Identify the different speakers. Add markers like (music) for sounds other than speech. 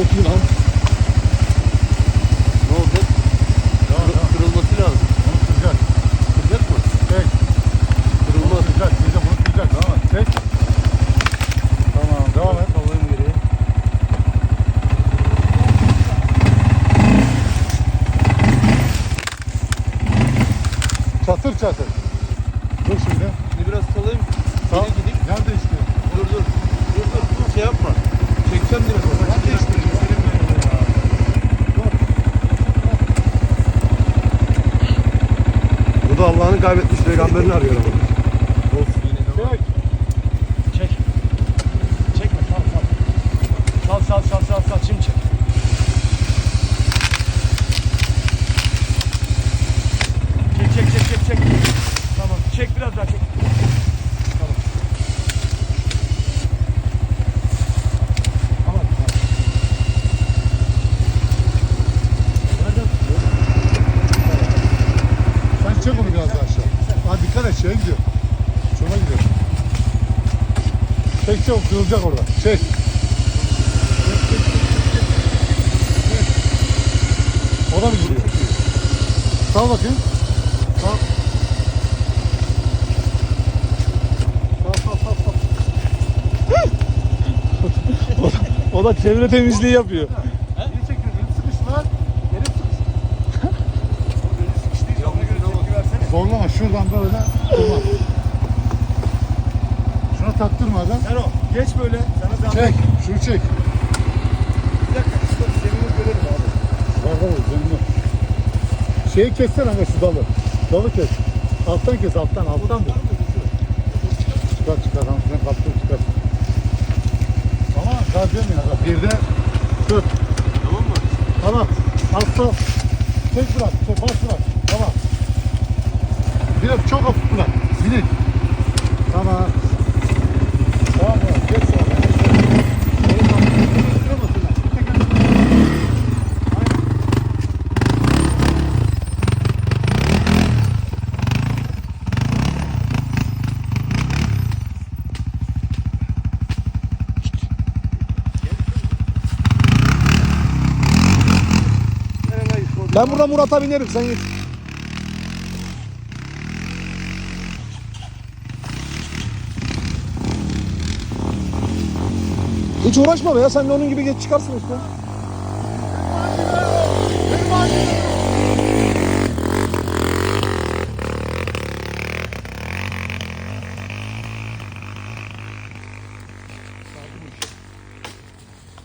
Speaker 1: Çok mu lan?
Speaker 2: Ne oldu?
Speaker 1: Devam, Kır, devam.
Speaker 2: Kırılması lazım.
Speaker 1: Onu kıracak.
Speaker 2: Kıracak mı?
Speaker 1: Çek.
Speaker 2: Kırılmaz. Onu
Speaker 1: kıracak. Diyeceğim onu kıracak. Tamam. Çek. Tamam. Devam et.
Speaker 2: Alayım geriye.
Speaker 1: Çatır çatır.
Speaker 2: da Allah'ını kaybetmiş peygamberini arıyor ama. Of yine de var.
Speaker 3: Çek. Çekme sal sal. Sal sal sal sal sal. Şimdi çek.
Speaker 1: Et şeye gidiyor. Şuna gidiyor. Çek o kırılacak orada. Çek. O da mı gidiyor? Sal bakayım. Sal. Sal sal sal sal. (laughs) O da çevre temizliği yapıyor. Şuradan böyle durma. Şuna taktırmadan.
Speaker 3: Ero geç böyle. Sana zahmet. Çek.
Speaker 1: Şunu çek.
Speaker 3: Bir dakika. Şurada zemini görelim abi.
Speaker 1: Bak bak zemini. Şeyi kessene aga şu dalı. Dalı kes. Alttan kes alttan alttan bu. Çıkar çıkar sen kaptır çıkar. Ama gaz yemeyin aga. Bir de tut.
Speaker 2: Tamam mı?
Speaker 1: Tamam. Asla. Tek bırak. Tek bas bırak. Biraz çok hafif bırak. Minik. Tamam.
Speaker 2: Ben burada
Speaker 4: Murat'a binerim sen git. Hiç uğraşma be ya sen de onun gibi geç çıkarsın işte.